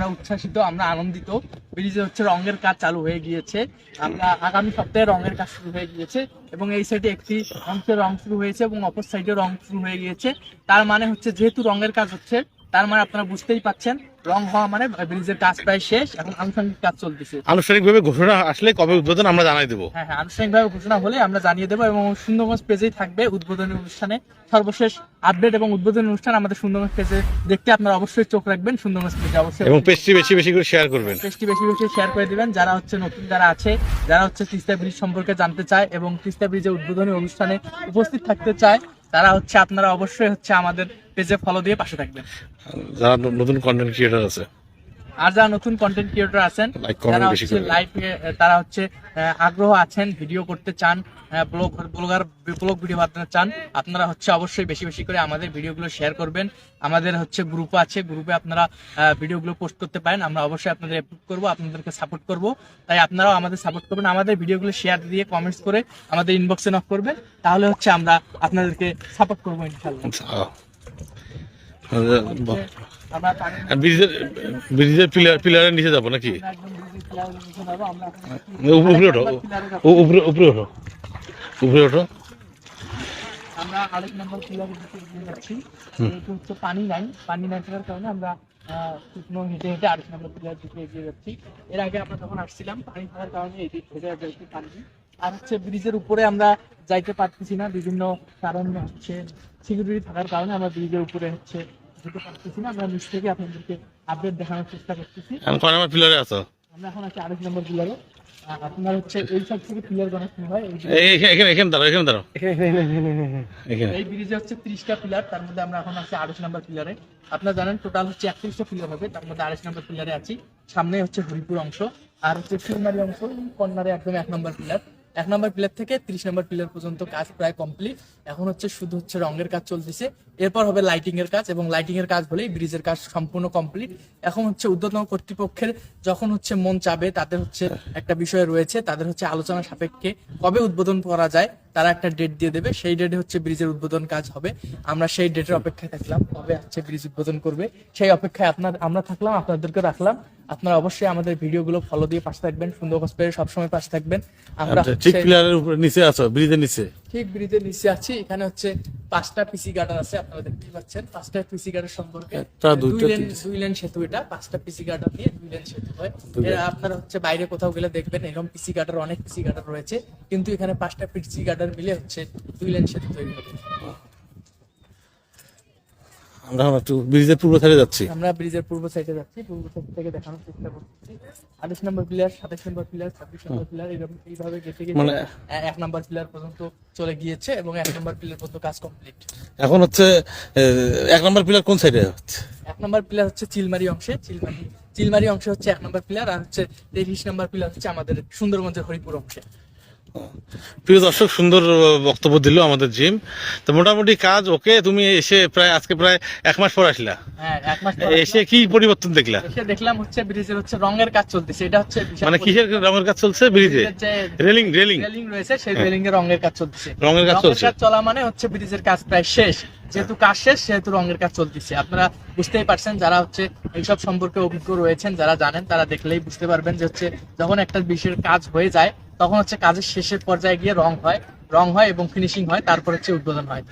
আমরা উচ্ছ্বাসিত, আমরা আনন্দিত। ব্রিজে হচ্ছে রঙের কাজ চালু হয়ে গিয়েছে। আমরা আগামী সপ্তাহে রঙের কাজ শুরু হয়ে গিয়েছে এবং এই সাইডে একটি অংশে রং শুরু হয়েছে এবং অপর সাইডে রং শুরু হয়ে গিয়েছে। তার মানে হচ্ছে, যেহেতু রঙের কাজ হচ্ছে, তার মানে আপনারা বুঝতেই পাচ্ছেন রং হওয়া মানে ব্রিজের কাজ প্রায় শেষ এখন আনুষঙ্গিক কাজ চলতেছে। আনুষ্ঠানিকভাবে ঘোষণা আসলে কবে উদ্বোধন আমরা জানাই দেবো। হ্যাঁ হ্যাঁ আনুষ্ঠানিকভাবে ঘোষণা হলে আমরা জানিয়ে দেবো এবং সুন্দরগঞ্জ পেজেই থাকবে উদ্বোধনী অনুষ্ঠানে। সর্বশেষ আপডেট এবং উদ্বোধনী অনুষ্ঠান আমাদের সুন্দরগঞ্জ পেজে দেখতে আপনারা অবশ্যই চোখ রাখবেন সুন্দরগঞ্জ পেজে অবশ্যই এবং পেজটি বেশি বেশি করে শেয়ার করবেন। পেজটি বেশি বেশি শেয়ার করে দিবেন। যারা হচ্ছে নতুন যারা আছে যারা হচ্ছে তিস্তা ব্রিজ সম্পর্কে জানতে চায় এবং তিস্তা ব্রিজের উদ্বোধনী অনুষ্ঠানে উপস্থিত থাকতে চায় তারা হচ্ছে, আপনারা অবশ্যই হচ্ছে আমাদের পেজে ফলো দিয়ে পাশে থাকবেন। যারা নতুন কন্টেন্ট ক্রিয়েটার আছে। আর যারা নতুন কন্টেন্ট ক্রিয়েটর আছেন যারা হচ্ছে। লাইভ তারা হচ্ছে আগ্রহ আছেন ভিডিও করতে চান ব্লগ ব্লগার ব্লগ ভিডিও বানাতে চান আপনারা হচ্ছে অবশ্যই বেশি বেশি করে আমাদের ভিডিওগুলো শেয়ার করবেন। আমাদের হচ্ছে গ্রুপ আছে গ্রুপে আপনারা ভিডিওগুলো পোস্ট করতে পারেন। আমরা অবশ্যই আপনাদের অ্যাপ্রুভ করব আপনাদেরকে সাপোর্ট করব। তাই আপনারাও আমাদের সাপোর্ট করবেন আমাদের ভিডিওগুলো শেয়ার দিয়ে কমেন্টস করে আমাদের ইনবক্সে নক করবেন। তাহলে হচ্ছে আমরা আপনাদেরকে সাপোর্ট করব ইনশাল্লাহ আহ। আমরা পানি- আর ব্রিজের ব্রিজের পিলার পিলারের নিচে যাব নাকি? উপরে ওঠো উপরে উপরে ওঠো। উপরে ওঠো। আমরা আরেক নম্বর পিলারের দিকে এগিয়ে যাচ্ছি। যেহেতু হচ্ছে পানি নাই পানি নাই থাকার কারণে আমরা শুকনো হেঁটে হেঁটে আরেক নম্বর পিলার দিকে এগিয়ে যাচ্ছি। এর আগে আমরা যখন আসছিলাম পানি থাকার কারণে এই দিক হেঁটে পারিনি আর হচ্ছে ব্রিজের উপরে আমরা যাইতে পারতেছি না। বিভিন্ন কারণ হচ্ছে সিকিউরিটি থাকার কারণে আমরা ব্রিজের উপরে হচ্ছে যেতে পারতেছি না। আমরা নিচ থেকে আপনাদেরকে আপডেট দেখানোর চেষ্টা করতেছি। কয় নাম্বার পিলারে আছো? আমরা এখন আছি আরেক নম্বর পিলারে আপনার হচ্ছে এই সাইড থেকে পিলার গণনা শুরু হয়। এই এখানে এখানে এখানে দাঁড়াও এখানে দাঁড়াও। এখানে এই ব্রিজে হচ্ছে ত্রিশটা পিলার তার মধ্যে আমরা এখন আছি আড়াইশ নাম্বার পিলারে আপনারা জানেন টোটাল হচ্ছে একত্রিশটা পিলার হবে তার মধ্যে আড়াইশ নম্বর পিলারে আছি। সামনে হচ্ছে হরিপুর অংশ আর হচ্ছে শিলমারি অংশ কর্নারে একদম এক নম্বর পিলার এক নম্বর প্লেয়ার থেকে ত্রিশ নম্বর প্লেয়ার পর্যন্ত কাজ প্রায় কমপ্লিট এখন হচ্ছে শুধু হচ্ছে রঙের কাজ চলতেছে। এরপর হবে লাইটিং এর কাজ এবং লাইটিং এর কাজ হলেই ব্রিজের কাজ সম্পূর্ণ কমপ্লিট এখন হচ্ছে উদ্যোতন কর্তৃপক্ষের যখন হচ্ছে মন চাবে, তাদের হচ্ছে একটা বিষয় রয়েছে, তাদের হচ্ছে আলোচনা সাপেক্ষে কবে উদ্বোধন করা যায় তারা একটা ডেট দিয়ে দেবে সেই ডেটে হচ্ছে ব্রিজের উদ্বোধন কাজ হবে। আমরা সেই ডেটের অপেক্ষায় থাকলাম কবে হচ্ছে ব্রিজ উদ্বোধন করবে। সেই অপেক্ষায় আপনার আমরা থাকলাম আপনাদেরকে রাখলাম। আপনারা অবশ্যই আমাদের ভিডিও গুলো ফলো দিয়ে পাশে থাকবেন সুন্দর কসপের সবসময় পাশে থাকবেন। আমরা আচ্ছা, ঠিক পিলারের উপরে নিচে আছো ব্রিজের নিচে? ঠিক ব্রিজের নিচে আছি এখানে হচ্ছে পাঁচটা পিসি গার্ডার আছে আপনারা দেখতে পাচ্ছেন। পাঁচটা পিসি গার্ডার সম্পর্কে একটা, দুই লেন দুই লেন সেতু এটা পাঁচটা পিসি গার্ডার নিয়ে দুই লেন সেতু হয়। এরা আপনারা হচ্ছে বাইরে কোথাও গেলে দেখবেন এরকম পিসি গার্ডার অনেক পিসি গার্ডার রয়েছে কিন্তু এখানে পাঁচটা পিসি গার্ডার মিলে হচ্ছে দুই লেন সেতু তৈরি হবে। আমরা এখন একটু ব্রিজের পূর্ব সাইডে যাচ্ছি। আমরা ব্রিজের পূর্ব সাইডে যাচ্ছি পূর্ব সাইড থেকে দেখানোর চেষ্টা করছি। আঠাশ নম্বর প্লেয়ার সাতাশ নম্বর প্লেয়ার ছাব্বিশ নম্বর প্লেয়ার এরকম এইভাবে গেছে মানে- এক নম্বর প্লেয়ার পর্যন্ত চলে গিয়েছে এবং এক নম্বর প্লেয়ার পর্যন্ত কাজ কমপ্লিট এখন হচ্ছে এক নম্বর পিলার কোন সাইডে হচ্ছে এক নম্বর প্লেয়ার হচ্ছে চিলমারি অংশে চিলমারি চিলমারি অংশে হচ্ছে এক নম্বর প্লেয়ার আর হচ্ছে তেইশ নম্বর প্লেয়ার হচ্ছে আমাদের সুন্দরগঞ্জের হরিপুর অংশে। প্রিয় দর্শক সুন্দর বক্তব্য দিল আমাদের জিম। তো মোটামুটি কাজ ওকে তুমি এসে প্রায় আজকে প্রায় এক মাস পর আসলা। হ্যাঁ এসে কি পরিবর্তন দেখলা? দেখলাম হচ্ছে ব্রিজের হচ্ছে রঙের কাজ চলতেছে। এটা হচ্ছে মানে কিসের রঙের কাজ চলছে? ব্রিজে? Railing railing. রেলিং রয়েছে সেই রেলিং এর রঙের কাজ চলতেছে। রঙের কাজ চলছে। কাজ চলা মানে হচ্ছে ব্রিজের কাজ প্রায় শেষ। যেহেতু কাজ শেষ সেহেতু রঙের কাজ চলতেছে। আপনারা বুঝতেই পারছেন যারা হচ্ছে এইসব সম্পর্কে অভিজ্ঞ রয়েছেন যারা জানেন তারা দেখলেই বুঝতে পারবেন যে হচ্ছে যখন একটা বিষয়ের কাজ হয়ে যায় তখন হচ্ছে কাজের শেষের পর্যায়ে গিয়ে রং হয় রং হয় এবং ফিনিশিং হয়, তারপর হচ্ছে উদ্বোধন হয়।